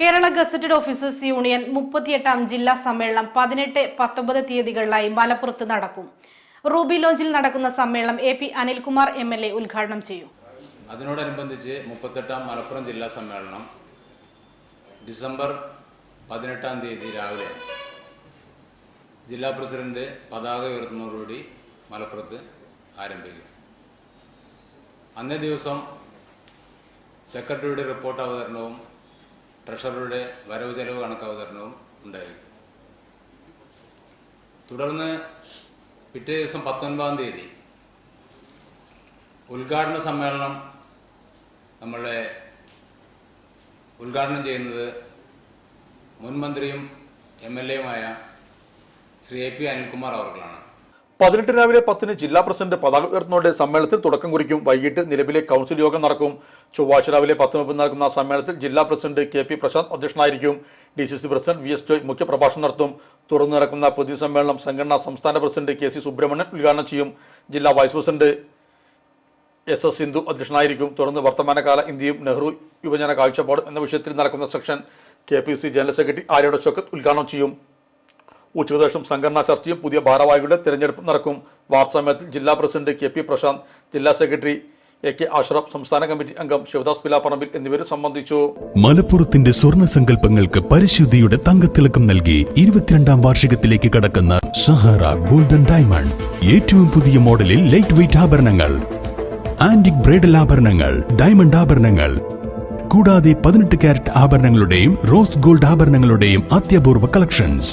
Kerala gazetted officers union മുപ്പത്തിയെട്ടാം ജില്ലാ സമ്മേളനം പതിനെട്ട് പത്തൊമ്പത് തീയതികളിലായി മലപ്പുറത്ത് നടക്കും. റൂബി ലോഞ്ചിൽ നടക്കുന്ന സമ്മേളനം A P Anilkumar M L A ഉദ്ഘാടനം ചെയ്യും. അതിനോടനുബന്ധിച്ച് മുപ്പത്തെട്ടാം മലപ്പുറം ജില്ലാ സമ്മേളനം ഡിസംബർ പതിനെട്ടാം തീയതി രാവിലെ ജില്ലാ പ്രസിഡന്റ് പതാക ഉയർത്തുന്നതോടുകൂടി മലപ്പുറത്ത് ആരംഭിക്കും. അന്നേ ദിവസം സെക്രട്ടറിയുടെ റിപ്പോർട്ട് അവതരണവും ട്രഷററുടെ വരവ് ചെലവ് കണക്ക് അവതരണവും ഉണ്ടായിരിക്കും. തുടർന്ന് പിറ്റേ ദിവസം പത്തൊൻപതാം തീയതി ഉദ്ഘാടന സമ്മേളനം നമ്മളെ ഉദ്ഘാടനം ചെയ്യുന്നത് മുൻ മന്ത്രിയും എം എൽ എയുമായ ശ്രീ എ പി അനിൽകുമാർ അവർകളാണ് പതിനെട്ട് രാവിലെ പത്തിന് ജില്ലാ പ്രസിഡന്റ് പതാക ഉയർത്തുന്നതോടെ സമ്മേളനത്തിൽ തുടക്കം കുറിക്കും. വൈകിട്ട് നിലവിലെ കൗൺസിൽ യോഗം നടക്കും. ചൊവ്വാഴ്ച രാവിലെ പത്ത് മുപ്പത് നടക്കുന്ന സമ്മേളനത്തിൽ ജില്ലാ പ്രസിഡന്റ് കെ പി പ്രശാന്ത് അധ്യക്ഷനായിരിക്കും. D C C president V S Joy മുഖ്യപ്രഭാഷണം നടത്തും. തുടർന്ന് നടക്കുന്ന പൊതു സമ്മേളനം സംഘടനാ സംസ്ഥാന പ്രസിഡന്റ് കെ സി സുബ്രഹ്മണ്യൻ ഉദ്ഘാടനം ചെയ്യും. ജില്ലാ vice president S S Sindhu അധ്യക്ഷനായിരിക്കും. തുടർന്ന് വർത്തമാനകാല ഇന്ത്യയും നെഹ്റു യുവജന കാഴ്ചപ്പാടും എന്ന വിഷയത്തിൽ നടക്കുന്ന session K P C general secretary Aryadan Shoukath ഉദ്ഘാടനം ചെയ്യും. ഉച്ചയ്ക്ക് ശേഷം സംഘടനാ ചർച്ചയും പുതിയ ഭാരവാഹികളുടെ തിരഞ്ഞെടുപ്പും നടക്കും. വാർത്താസമ്മേളനത്തിൽ ജില്ലാ പ്രസിഡന്റ് കെ പി പ്രശാന്ത് ജില്ലാ സെക്രട്ടറി എ കെ അഷ്റഫ് സംസ്ഥാന കമ്മിറ്റി അംഗം ശിവദാസ് പിലാപ്പറമ്പിൽ എന്നിവരും സംബന്ധിച്ചു. മലപ്പുറത്തിന്റെ സ്വർണ സങ്കല്പങ്ങൾക്ക് പരിശുദ്ധിയുടെ തങ്കത്തിളക്കം നൽകി ഇരുപത്തിരണ്ടാം വാർഷികത്തിലേക്ക് കടക്കുന്ന സഹാറ ഗോൾഡൻ ഡയമണ്ട്. ഏറ്റവും പുതിയ മോഡലിൽ ലൈറ്റ് വെയിറ്റ് ആഭരണങ്ങൾ ആന്റിക് ബ്രൈഡൽ ആഭരണങ്ങൾ ഡയമണ്ട് ആഭരണങ്ങൾ കൂടാതെ പതിനെട്ട് കാരറ്റ് ആഭരണങ്ങളുടെയും റോസ് ഗോൾഡ് ആഭരണങ്ങളുടെയും അത്യപൂർവ കളക്ഷൻസ്.